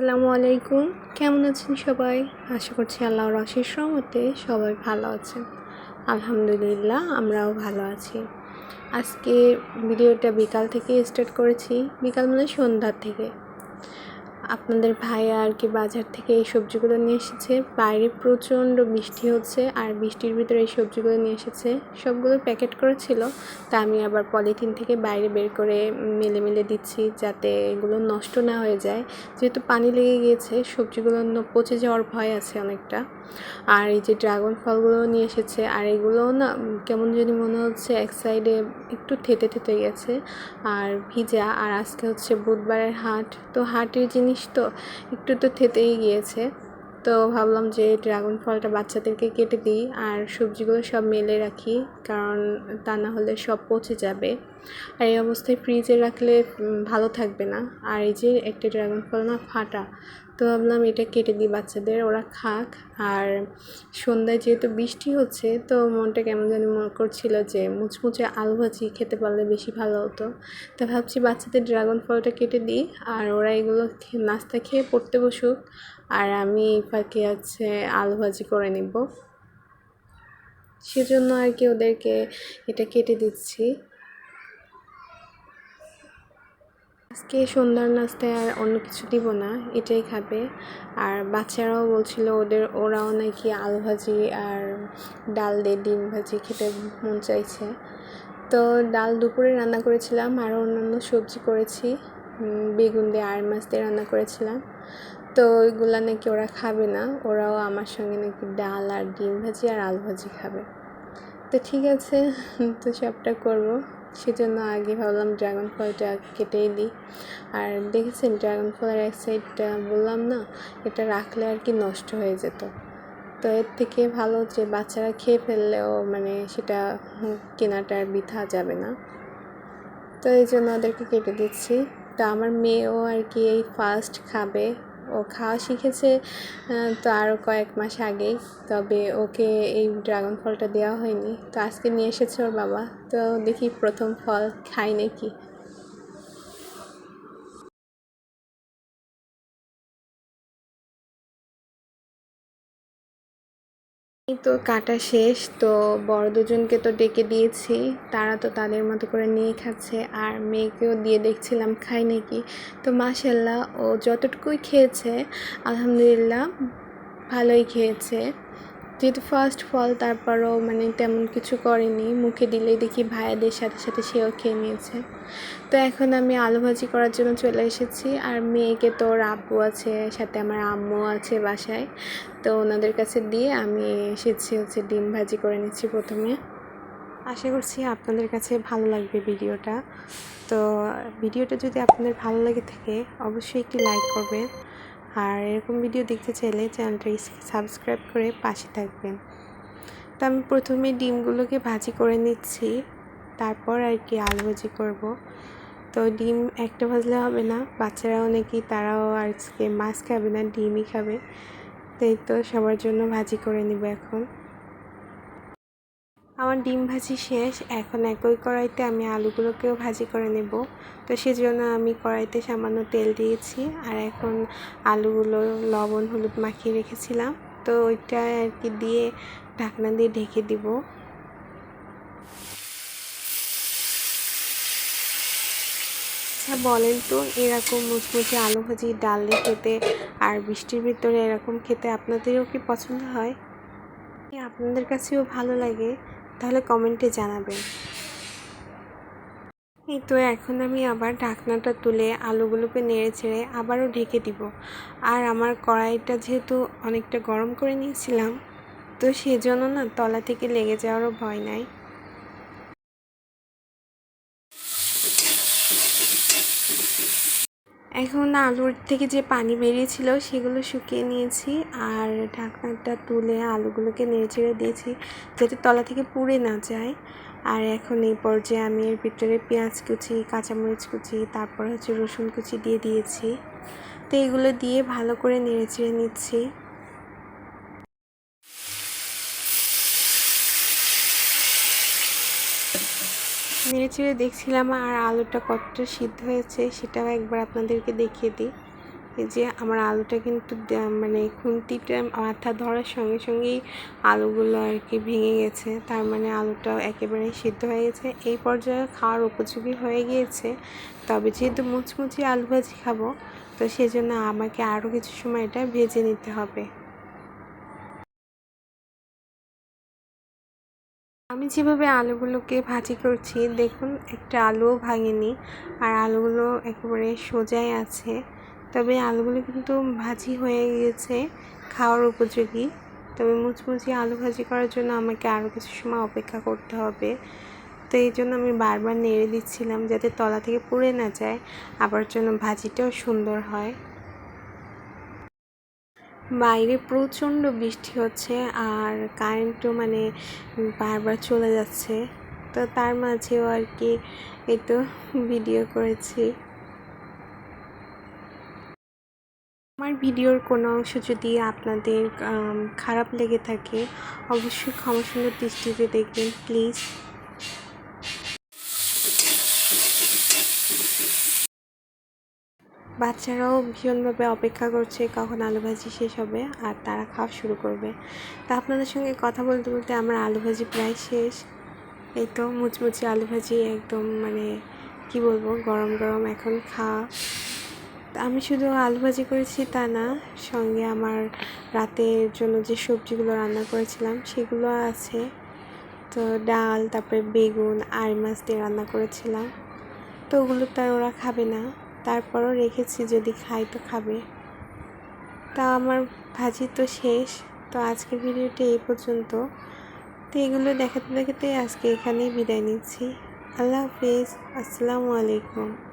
আসসালামু আলাইকুম। কেমন আছেন সবাই? আশা করছি আল্লাহর অশেষ রহমতে সবাই ভালো আছেন। আলহামদুলিল্লাহ, আমরাও ভালো আছি। আজকে ভিডিওটা বিকাল থেকে স্টার্ট করেছি। বিকাল মানে সন্ধ্যার থেকে। আপনাদের ভাইয়া আর কি বাজার থেকে এই সবজিগুলো নিয়ে এসেছে। বাইরে প্রচণ্ড বৃষ্টি হচ্ছে আর বৃষ্টির ভিতরে এই সবজিগুলো নিয়ে এসেছে। সবগুলো প্যাকেট করেছিল তা আমি আবার পলিথিন থেকে বাইরে বের করে মেলে মেলে দিচ্ছি যাতে এগুলো নষ্ট না হয়ে যায়। যেহেতু পানি লেগে গিয়েছে, সবজিগুলো পচে যাওয়ার ভয় আছে অনেকটা। আর এই যে ড্রাগন ফলগুলো নিয়ে এসেছে, আর এগুলো না কেমন যদি মনে হচ্ছে এক সাইডে একটু থেতে থেতে গেছে। আর ভিজা, আর আজকে হচ্ছে বুধবারের হাট। তো হাটের জিনিস তো? একটু তো থেতেই গিয়েছে। তো ভাবলাম যে ড্রাগন ফলটা বাচ্চাদেরকে কেটে দিই আর সবজিগুলো সব মেলে রাখি, কারণ তা না হলে সব পচে যাবে। আর এই অবস্থায় ফ্রিজে রাখলে ভালো থাকবে না। আর এই যে একটা ড্রাগন ফল না ফাটা তো ভাবলাম এটা কেটে দিই বাচ্চাদের, ওরা খাক। আর সন্ধ্যায় যেহেতু বৃষ্টি হচ্ছে, তো মনটা কেমন জানি মনে করছিল যে মুচমুচে আলু ভাজি খেতে পারলে বেশি ভালো হতো। তো ভাবছি বাচ্চাদের ড্রাগন ফলটা কেটে দিই, আর ওরা এগুলো নাস্তা খেয়ে পড়তে বসুক। আর আমি ফাঁকে আছে আলু ভাজি করে নিব। সেজন্য আর কি ওদেরকে এটা কেটে দিচ্ছি। আজকে সন্ধ্যার নাস্তায় আর অন্য কিছু দিব না, এটাই খাবে। আর বাচ্চারাও বলছিল ওদের, ওরাও নাকি আলু ভাজি আর ডাল দিয়ে ডিম ভাজি খেতে মন চাইছে। তো ডাল দুপুরে রান্না করেছিলাম আর অন্যান্য সবজি করেছি বেগুন দিয়ে আর মাছ দিয়ে রান্না করেছিলাম। তো ওইগুলা নাকি ওরা খাবে না, ওরাও আমার সঙ্গে নাকি ডাল আর ডিম ভাজি আর আলু ভাজি খাবে। তো ঠিক আছে, তো সবটা করব। সেজন্য আগে ভাবলাম ড্রাগন ফলটা কেটেই দিই। আর দেখেছেন ড্রাগন ফলের এক সাইডটা বললাম না, এটা রাখলে আর কি নষ্ট হয়ে যেত। তো এর থেকে ভালো যে বাচ্চারা খেয়ে ফেললেও মানে সেটা কেনাটা আর বৃথা যাবে না। তো এই জন্য ওদেরকে কেটে দিচ্ছি। তো আমার মেয়েও আর কি এই ফার্স্ট খাবে। ও খাওয়া শিখেছে তো আরও কয়েক মাস আগেই। তবে ওকে এই ড্রাগন ফলটা দেওয়া হয়নি। তো আজকে নিয়ে এসেছে ওর বাবা। তো দেখি প্রথম ফল খাই নাকি। তো কাটা শেষ, তো বড় দুজনকে তো ডেকে দিয়েছি। তারা তো তাদের মতো করে নিয়ে খাচ্ছে, আর মেয়েকেও দিয়ে দেখছিলাম খাই নাকি। তো মাসাল্লাহ ও যতটুকুই খেয়েছে, আলহামদুলিল্লাহ, ভালোই খেয়েছে। যেহেতু ফার্স্ট ফল তারপরও মানে তেমন কিছু করেনি। মুখে দিলেই দেখি ভাইয়াদের সাথে সাথে সেও খেয়ে নিয়েছে। তো এখন আমি আলু ভাজি করার জন্য চলে এসেছি। আর মেয়েকে তো ওর আব্বু আছে, সাথে আমার আম্মু আছে বাসায়। তো ওনাদের কাছে দিয়ে আমি এসেছি হচ্ছে ডিম ভাজি করে নিচ্ছি প্রথমে। আশা করছি আপনাদের কাছে ভালো লাগবে ভিডিওটা। তো ভিডিওটা যদি আপনাদের ভালো লাগে থাকে, অবশ্যই একটি লাইক করবেন। আর এরকম ভিডিও দেখতে চাইলে চ্যানেলটা সাবস্ক্রাইব করে পাশে থাকবেন। তো আমি প্রথমে ডিমগুলোকে ভাজি করে নিচ্ছি, তারপর আর কি আলু ভাজি করব। তো ডিম একটা ভাজলে হবে না, বাচ্চারাও নাকি তারাও আজকে মাছ খাবে না, ডিমই খাবে। তাই তো সবার জন্য ভাজি করে নিব এখন। আমার ডিম ভাজি শেষ, এখন একই কড়াইতে আমি আলুগুলোকেও ভাজি করে নেব। তো সেজন্য আমি কড়াইতে সামান্য তেল দিয়েছি আর এখন আলুগুলো লবণ, হলুদ মাখিয়ে রেখেছিলাম। তো ওইটা আর কি দিয়ে ঢাকনা দিয়ে ঢেকে দিব। আচ্ছা বলেন তো, এরকম মুচমুচে আলু ভাজি, ডাল খেতে আর বৃষ্টির ভিতরে এরকম খেতে আপনাদেরও কি পছন্দ হয়? আপনাদের কাছেও ভালো লাগে। তাহলে কমেন্টে জানাবেন। এই তো এখন আমি আবার ঢাকনাটা তুলে আলুগুলোকে নেড়ে ছেড়ে আবারও ঢেকে দিব। আর আমার কড়াইটা যেহেতু অনেকটা গরম করে নিয়েছিলাম, তো সেজন্য না তলা থেকে লেগে যাওয়ারও ভয় নাই। এখন আলুর থেকে যে পানি বেরিয়েছিল সেগুলো শুকিয়ে নিয়েছি, আর ঢাকনাটা তুলে আলুগুলোকে নেড়ে চেড়ে দিয়েছি। যাতে তলা থেকে পুড়ে না যায়। আর এখন এই পর্যায়ে আমি এর ভিতরে পেঁয়াজ কুচি, কাঁচামরিচ কুচি, তারপর হচ্ছে রসুন কুচি দিয়ে দিয়েছি। তো এগুলো দিয়ে ভালো করে নেড়ে চেড়ে নিচ্ছি। নেড়ে চেড়ে দেখছিলাম আর আলুটা কতটা সিদ্ধ হয়েছে সেটাও একবার আপনাদেরকে দেখিয়ে দিই। যে আমার আলুটা কিন্তু মানে খুন্তিটা মাথা ধরার সঙ্গে সঙ্গেই আলুগুলো আর কি ভেঙে গেছে। তার মানে আলুটা একেবারে সিদ্ধ হয়ে গেছে। এই পর্যায়ে খাওয়ার উপযোগী হয়ে গিয়েছে। তবে যেহেতু মুচমুচি আলু ভাজি খাব, তো সেজন্য আমাকে আরও কিছু সময় এটা ভেজে নিতে হবে। আমি যেভাবে আলুগুলোকে ভাজি করছি, দেখুন একটা আলুও ভাঙেনি, আর আলুগুলো একেবারে সোজাই আছে। তবে আলুগুলো কিন্তু ভাজি হয়ে গিয়েছে খাওয়ার উপযোগী। তবে মুচমুচি আলু ভাজি করার জন্য আমাকে আরও কিছু সময় অপেক্ষা করতে হবে। তো এই জন্য আমি বারবার নেড়ে দিচ্ছিলাম যাতে তলা থেকে পুড়ে না যায়, আবার জন্য ভাজিটাও সুন্দর হয়। বাইরে প্রচণ্ড বৃষ্টি হচ্ছে আর কারেন্টও মানে বারবার চলে যাচ্ছে। তো তার মাঝেও আর কি এই তো ভিডিও করেছি। আমার ভিডিওর কোনো অংশ যদি আপনাদের খারাপ লেগে থাকে, অবশ্যই ক্ষমা সুন্দর দৃষ্টিতে দেখবেন, প্লিজ। বাচ্চারাও ভীষণভাবে অপেক্ষা করছে কখন আলু ভাজি শেষ হবে আর তারা খাওয়া শুরু করবে। তা আপনাদের সঙ্গে কথা বলতে বলতে আমার আলু ভাজি প্রায় শেষ। এই তো মুচমুচি আলু ভাজি একদম মানে কি বলব, গরম গরম এখন খাওয়া। আমি শুধু আলু ভাজি করেছি তা না, সঙ্গে আমার রাতের জন্য যে সবজিগুলো রান্না করেছিলাম সেগুলো আছে। তো ডাল, তারপরে বেগুন আর মাছ দিয়ে রান্না করেছিলাম। তো ওগুলো তো আর ওরা খাবে না। তারপরও রেখেছি, যদি খাই তো খাবে। তা আমার ভাজি তো শেষ। তো আজকের ভিডিওটি এই পর্যন্ত। তো এগুলো দেখাতে দেখাতে আজকে এখানেই বিদায় নিচ্ছি। আল্লাহ হাফিজ। আসসালামু আলাইকুম।